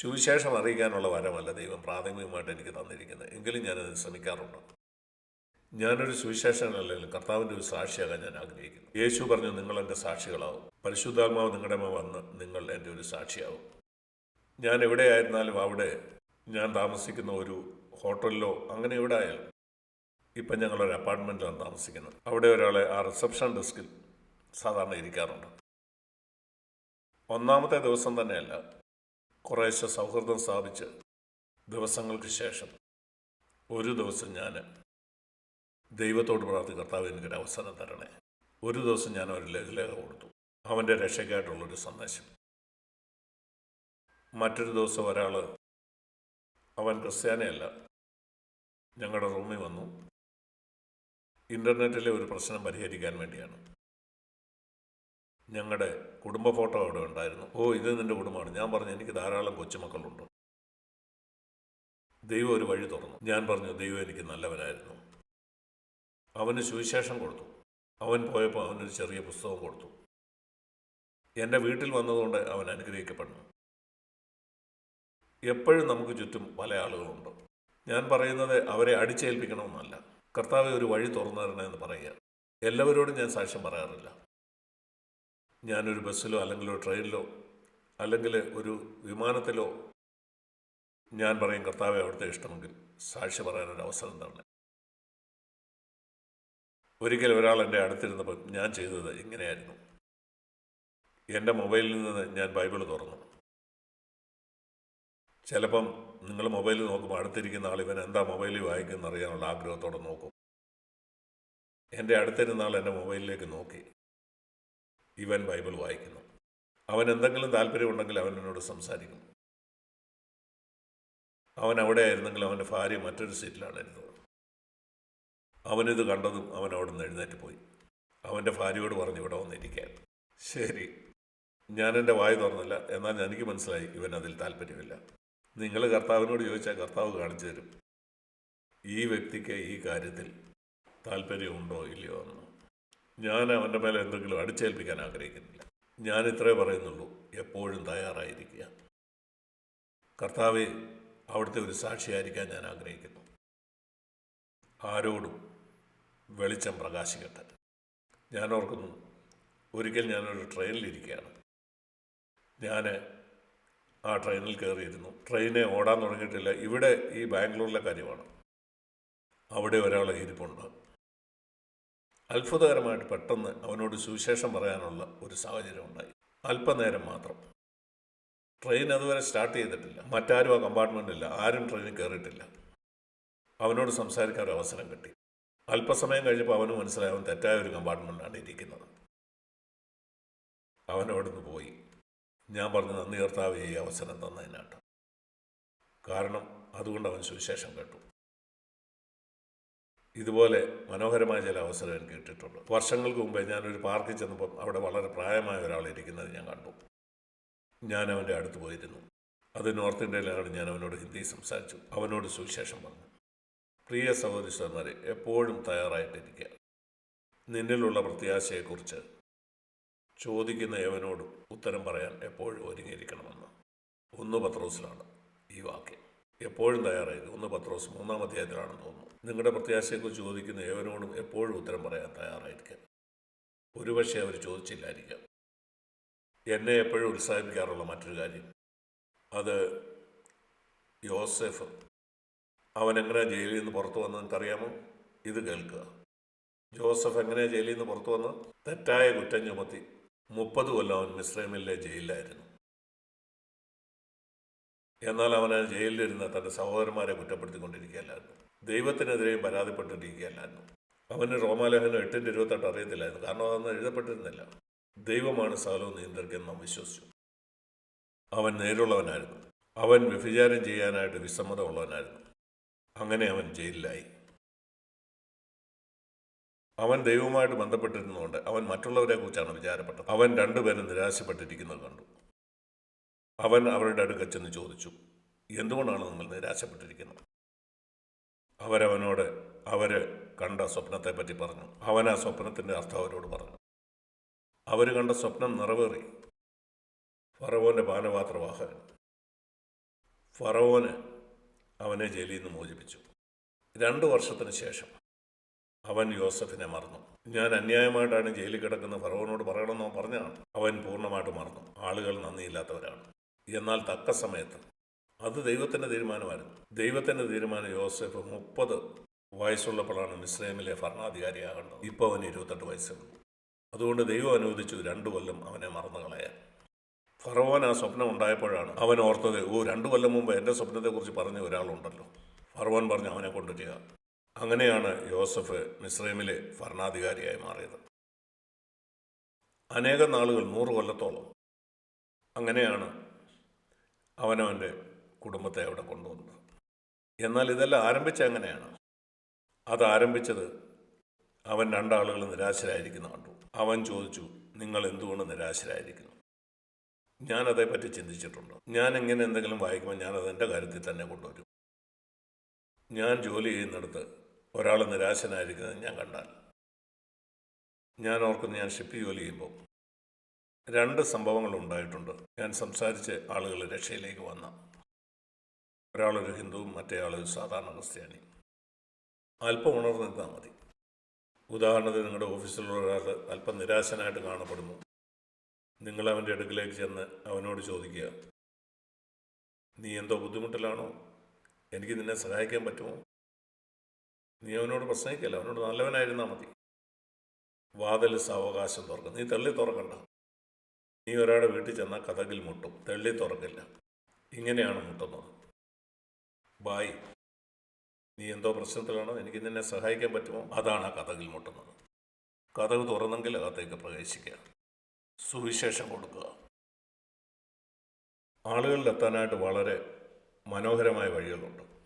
സുവിശേഷം അറിയിക്കാനുള്ള വരമല്ല ദൈവം പ്രാഥമികമായിട്ട് എനിക്ക് തന്നിരിക്കുന്നത്. എങ്കിലും ഞാനത് ശ്രമിക്കാറുണ്ട്. ഞാനൊരു സുവിശേഷനല്ലെങ്കിൽ കർത്താവിന്റെ ഒരു സാക്ഷിയാകാൻ ഞാൻ ആഗ്രഹിക്കുന്നു. യേശു പറഞ്ഞു നിങ്ങൾ എന്റെ സാക്ഷികളാവും. പരിശുദ്ധാത്മാവ് നിങ്ങളുടെ വന്ന് നിങ്ങൾ എന്റെ ഒരു സാക്ഷിയാവും. ഞാൻ എവിടെയായിരുന്നാലും അവിടെ ഞാൻ താമസിക്കുന്ന ഒരു ഹോട്ടലിലോ അങ്ങനെ എവിടെ ആയാലും ഇപ്പം ഞങ്ങളൊരു അപ്പാർട്ട്മെന്റിലാണ് താമസിക്കുന്നത്. അവിടെ ഒരാളെ ആ റിസപ്ഷൻ ഡെസ്കിൽ സാധാരണ ഇരിക്കാറുണ്ട്. ഒന്നാമത്തെ ദിവസം തന്നെയല്ല കുറേശ്ശെ സൗഹൃദം സ്ഥാപിച്ച് ദിവസങ്ങൾക്ക് ശേഷം ഒരു ദിവസം ഞാൻ ദൈവത്തോട് പ്രാർത്ഥി കർത്താവ് എനിക്കൊരു അവസരം തരണേ. ഒരു ദിവസം ഞാൻ ഒരു ലഘുലേഖ കൊടുത്തു. അവന്റെ രക്ഷയ്ക്കായിട്ടുള്ളൊരു സന്ദേശം. മറ്റൊരു ദിവസം ഒരാൾ അവൻ ക്രിസ്ത്യാനിയല്ല ഞങ്ങളുടെ റൂമിൽ വന്നു. ഇന്റർനെറ്റിലെ ഒരു പ്രശ്നം പരിഹരിക്കാൻ വേണ്ടിയാണ്. ഞങ്ങളുടെ കുടുംബ ഫോട്ടോ അവിടെ ഉണ്ടായിരുന്നു. ഓ ഇത് നിന്റെ കുടുംബമാണ്. ഞാൻ പറഞ്ഞു എനിക്ക് ധാരാളം കൊച്ചുമക്കളുണ്ട്. ദൈവം ഒരു വഴി തുറന്നു. ഞാൻ പറഞ്ഞു ദൈവം എനിക്ക് നല്ലവനായിരുന്നു. അവന് സുവിശേഷം കൊടുത്തു. അവൻ പോയപ്പോൾ അവനൊരു ചെറിയ പുസ്തകം കൊടുത്തു. എന്റെ വീട്ടിൽ വന്നതുകൊണ്ട് അവൻ അനുഗ്രഹിക്കപ്പെടുന്നു. എപ്പോഴും നമുക്ക് ചുറ്റും പല ആളുകളുണ്ട്. ഞാൻ പറയുന്നത് അവരെ അടിച്ചേൽപ്പിക്കണമെന്നല്ല. കർത്താവ് ഒരു വഴി തുറന്നു തരണമെന്ന് പറയുക. എല്ലാവരോടും ഞാൻ സാക്ഷ്യം പറയാറില്ല. ഞാനൊരു ബസ്സിലോ അല്ലെങ്കിൽ ഒരു ട്രെയിനിലോ അല്ലെങ്കിൽ ഒരു വിമാനത്തിലോ ഞാൻ പറയും കർത്താവെ അവിടുത്തെ ഇഷ്ടമെങ്കിൽ സാക്ഷി പറയാനൊരു അവസരം തന്നെ ഒരിക്കൽ ഒരാൾ എന്റെ അടുത്തിരുന്നപ്പോൾ ഞാൻ ചെയ്തത് ഇങ്ങനെയായിരുന്നു. എന്റെ മൊബൈലിൽ നിന്ന് ഞാൻ ബൈബിൾ തുറന്നു. ചിലപ്പം നിങ്ങൾ മൊബൈലിൽ നോക്കുമ്പോൾ അടുത്തിരിക്കുന്ന ആൾ ഇവൻ എന്താ മൊബൈലിൽ വായിക്കുന്ന അറിയാനുള്ള ആഗ്രഹത്തോടെ നോക്കും. എന്റെ അടുത്തിരുന്ന ആൾ എന്റെ മൊബൈലിലേക്ക് നോക്കി. ഇവൻ ബൈബിൾ വായിക്കുന്നു. അവൻ എന്തെങ്കിലും താല്പര്യമുണ്ടെങ്കിൽ അവൻ എന്നോട് സംസാരിക്കും. അവൻ അവിടെ ആയിരുന്നെങ്കിൽ അവന്റെ ഭാര്യ മറ്റൊരു സീറ്റിലാണ് അവനിത് കണ്ടതും അവൻ അവിടെ നിന്ന് എഴുന്നേറ്റ് പോയി. അവന്റെ ഭാര്യയോട് പറഞ്ഞു ഇവിടെ വന്നിരിക്കാൻ ശരി. ഞാൻ എന്റെ വായ തുറന്നില്ല. എന്നാൽ എനിക്ക് മനസ്സിലായി ഇവൻ അതിൽ താല്പര്യമില്ല. നിങ്ങൾ കർത്താവിനോട് ചോദിച്ചാൽ കർത്താവ് കാണിച്ചു തരും. ഈ വ്യക്തിക്ക് ഈ കാര്യത്തിൽ താല്പര്യമുണ്ടോ ഇല്ലയോ എന്ന്. ഞാൻ അവന്റെ മേലെ എന്തെങ്കിലും അടിച്ചേൽപ്പിക്കാൻ ആഗ്രഹിക്കുന്നില്ല. ഞാൻ ഇത്രേ പറയുന്നുള്ളൂ. എപ്പോഴും തയ്യാറായിരിക്കുക കർത്താവെ അവിടുത്തെ ഒരു സാക്ഷിയായിരിക്കാൻ ഞാൻ ആഗ്രഹിക്കുന്നു. ആരോടും വെളിച്ചം പ്രകാശിക്കട്ടെ. ഞാൻ ഓർക്കുന്നു ഒരിക്കൽ ഞാനൊരു ട്രെയിനിലിരിക്കുകയാണ് ഞാൻ ആ ട്രെയിനിൽ കയറിയിരുന്നു. ട്രെയിനെ ഓടാൻ തുടങ്ങിയിട്ടില്ല. ഇവിടെ ഈ ബാംഗ്ലൂരിലെ കാര്യമാണ്. അവിടെ ഒരാളെ ഇരിപ്പുണ്ട്. അത്ഭുതകരമായിട്ട് പെട്ടെന്ന് അവനോട് സുവിശേഷം പറയാനുള്ള ഒരു സാഹചര്യം ഉണ്ടായി. അല്പനേരം മാത്രം. ട്രെയിൻ അതുവരെ സ്റ്റാർട്ട് ചെയ്തിട്ടില്ല. മറ്റാരും ആ കമ്പാർട്ട്മെന്റില്ല ആരും ട്രെയിനിൽ കയറിയിട്ടില്ല അവനോട് സംസാരിക്കാൻ ഒരു അവസരം കിട്ടി. അല്പസമയം കഴിഞ്ഞപ്പോൾ അവന് മനസ്സിലായവൻ അവൻ തെറ്റായ ഒരു കമ്പാർട്ട്മെന്റിലാണ് ഇരിക്കുന്നത്. അവനവിടുന്ന് പോയി. ഞാൻ പറഞ്ഞു നന്ദി കർത്താവ് ഈ അവസരം തന്നതിനാട്ടം കാരണം അതുകൊണ്ട് അവൻ സുവിശേഷം കേട്ടു. ഇതുപോലെ മനോഹരമായ ചില അവസരം എനിക്ക് കിട്ടിയിട്ടുണ്ട്. വർഷങ്ങൾക്ക് മുമ്പേ ഞാനൊരു പാർക്കിൽ ചെന്നപ്പം അവിടെ വളരെ പ്രായമായ ഒരാൾ ഇരിക്കുന്നത് ഞാൻ കണ്ടു. ഞാൻ അവന്റെ അടുത്ത് പോയിരുന്നു. അത് നോർത്ത് ഇന്ത്യയിലാണ് ഞാൻ അവനോട് ഹിന്ദി സംസാരിച്ചു. അവനോട് സുവിശേഷം പറഞ്ഞു. പ്രിയ സഹോദരി എപ്പോഴും തയ്യാറായിട്ടിരിക്കുക നിന്നിലുള്ള പ്രത്യാശയെക്കുറിച്ച് ചോദിക്കുന്ന ഏവനോടും ഉത്തരം പറയാൻ എപ്പോഴും ഒരുങ്ങിയിരിക്കണമെന്ന്. ഒന്ന് പത്രോസിലാണ് ഈ വാക്യം. എപ്പോഴും തയ്യാറായിരിക്കും ഒന്ന് പത്രോസ് മൂന്നാം അധ്യായത്തിലാണെന്ന് തോന്നുന്നു. നിങ്ങളുടെ പ്രത്യാശയെക്കുറിച്ച് ചോദിക്കുന്ന ഏവനോടും എപ്പോഴും ഉത്തരം പറയാൻ തയ്യാറായിരിക്കാം ഒരുപക്ഷെ അവർ ചോദിച്ചില്ലായിരിക്കാം. എന്നെ എപ്പോഴും ഉത്സാഹിപ്പിക്കാറുള്ള മറ്റൊരു കാര്യം. അത് യോസെഫ്. അവൻ എങ്ങനെ ജയിലിൽ നിന്ന് പുറത്തു വന്നതെന്ന് അറിയാമോ ഇത് കേൾക്കുക. ജോസഫ് എങ്ങനെ ജയിലിൽ നിന്ന് പുറത്തു വന്ന് തെറ്റായ കുറ്റം ചുമത്തി മുപ്പത് കൊല്ലം അവൻ മിശ്രമിലെ ജയിലിലായിരുന്നു. എന്നാൽ അവൻ തന്റെ തന്റെ സഹോദരന്മാരെ കുറ്റപ്പെടുത്തിക്കൊണ്ടിരിക്കുകയല്ലായിരുന്നു. ദൈവത്തിനെതിരെയും പരാതിപ്പെട്ടിരിക്കുകയല്ലായിരുന്നു. അവന് റോമാലേഖനം എട്ടിന്റെ ഇരുപത്തെട്ട് അറിയത്തില്ലായിരുന്നു. കാരണം അതൊന്നും എഴുതപ്പെട്ടിരുന്നില്ല. ദൈവമാണ് സകലവും നിയന്ത്രിക്കുന്ന നാം വിശ്വസിച്ചു. അവൻ നേരുള്ളവനായിരുന്നു. അവൻ വ്യഭിചാരം ചെയ്യാനായിട്ട് വിസമ്മതമുള്ളവനായിരുന്നു. അങ്ങനെ അവൻ ജയിലിലായി. അവൻ ദൈവവുമായിട്ട് ബന്ധപ്പെട്ടിരുന്നതുകൊണ്ട് അവൻ മറ്റുള്ളവരെ കുറിച്ചാണ് വിചാരപ്പെട്ടത്. അവൻ രണ്ടുപേരും നിരാശപ്പെട്ടിരിക്കുന്നത് കണ്ടു. അവൻ അവരുടെ അടുക്കൽ ചെന്ന് ചോദിച്ചു എന്തുകൊണ്ടാണ് നിങ്ങൾ നിരാശപ്പെട്ടിരിക്കുന്നത്? അവരവനോട് അവർ കണ്ട സ്വപ്നത്തെപ്പറ്റി പറഞ്ഞു. അവൻ ആ സ്വപ്നത്തിന്റെ അർത്ഥം അവരോട് പറഞ്ഞു. അവർ കണ്ട സ്വപ്നം നിറവേറി. ഫറവോന്റെ പാനപാത്രവാഹകൻ. ഫറവോന് അവനെ ജയിലിൽ നിന്ന് മോചിപ്പിച്ചു. രണ്ട് വർഷത്തിന് ശേഷം അവൻ യോസഫിനെ മറന്നു. ഞാൻ അന്യായമായിട്ടാണ് ജയിലിൽ കിടക്കുന്ന ഫറവോനോട് പറയണമെന്നോ പറഞ്ഞാണ് അവൻ പൂർണമായിട്ട് മറന്നു. ആളുകൾ നന്ദിയില്ലാത്തവരാണ്. എന്നാൽ തക്ക സമയത്ത് അത് ദൈവത്തിന്റെ തീരുമാനമായിരുന്നു. ദൈവത്തിന്റെ തീരുമാനം യോസെഫ് മുപ്പത് വയസ്സുള്ളപ്പോഴാണ് മിസ്രൈമിലെ ഭരണാധികാരിയാകേണ്ടത്. ഇപ്പോൾ അവന് ഇരുപത്തെട്ട് വയസ്സുണ്ട്. അതുകൊണ്ട് ദൈവം അനുവദിച്ചു രണ്ടു കൊല്ലം അവനെ മറന്നു കളയാൻ. ഫറവോൻ ആ സ്വപ്നം ഉണ്ടായപ്പോഴാണ് അവൻ ഓർത്തത് ഓ രണ്ടു കൊല്ലം മുമ്പ് എന്റെ സ്വപ്നത്തെക്കുറിച്ച് പറഞ്ഞ ഒരാളുണ്ടല്ലോ. ഫറവോൻ പറഞ്ഞു അവനെ കൊണ്ടുവരിക അങ്ങനെയാണ് യോസഫ് മിസ്രൈമിലെ ഭരണാധികാരിയായി മാറിയത്. അനേകം നാളുകൾ നൂറ് കൊല്ലത്തോളം. അങ്ങനെയാണ് അവനവന്റെ കുടുംബത്തെ അവിടെ കൊണ്ടുവന്നത് എന്നാൽ ഇതെല്ലാം ആരംഭിച്ച അങ്ങനെയാണ് അത് ആരംഭിച്ചത് അവൻ രണ്ടാളുകൾ നിരാശരായിരിക്കുന്ന കണ്ടു. അവൻ ചോദിച്ചു നിങ്ങൾ എന്തുകൊണ്ട് നിരാശരായിരിക്കുന്നു? ഞാൻ അതേപ്പറ്റി ചിന്തിച്ചിട്ടുണ്ട്. ഞാൻ എങ്ങനെ എന്തെങ്കിലും വായിക്കുമ്പോൾ ഞാൻ അതെന്റെ കാര്യത്തിൽ തന്നെ കൊണ്ടുവരും. ഞാൻ ജോലി ചെയ്യുന്നിടത്ത് ഒരാൾ നിരാശനായിരിക്കുന്നത് ഞാൻ കണ്ടാൽ. ഞാൻ ഓർക്കുന്നു ഞാൻ ഷിപ്പ് ജോലി ചെയ്യുമ്പോൾ രണ്ട് സംഭവങ്ങൾ ഉണ്ടായിട്ടുണ്ട്. ഞാൻ സംസാരിച്ച് ആളുകൾ രക്ഷയിലേക്ക് വന്ന. ഒരാളൊരു ഹിന്ദുവും മറ്റേ ആളൊരു സാധാരണ ക്രിസ്ത്യാനി. അല്പം ഉണർന്നു നിന്നാൽ മതി. ഉദാഹരണത്തിന് നിങ്ങളുടെ ഓഫീസിലുള്ള ഒരാൾ അല്പം നിരാശനായിട്ട് കാണപ്പെടുന്നു. നിങ്ങൾ അവന്റെ അടുക്കിലേക്ക് ചെന്ന് അവനോട് ചോദിക്കുക നീ എന്തോ ബുദ്ധിമുട്ടിലാണോ? എനിക്ക് നിന്നെ സഹായിക്കാൻ പറ്റുമോ? നീ അവനോട് പ്രസംഗിക്കല്ല അവനോട് നല്ലവനായിരുന്നാൽ മതി. വാതിൽ സാവകാശം തുറക്കും. നീ തള്ളി തുറക്കണ്ട. നീ ഒരാളുടെ വീട്ടിൽ ചെന്നാൽ കഥകിൽ മുട്ടും തള്ളി തുറക്കില്ല. ഇങ്ങനെയാണ് മുട്ടുന്നത്. ബായ് നീ എന്തോ പ്രശ്നത്തിലാണോ? എനിക്ക് നിന്നെ സഹായിക്കാൻ പറ്റുമോ? അതാണ് ആ കഥകിൽ മുട്ടുന്നത്. കഥക് തുറന്നെങ്കിൽ അകത്തേക്ക് പ്രവേശിക്കുക. സുവിശേഷം കൊടുക്കുക. ആളുകളിലെത്താനായിട്ട് വളരെ മനോഹരമായ വഴികളുണ്ട്.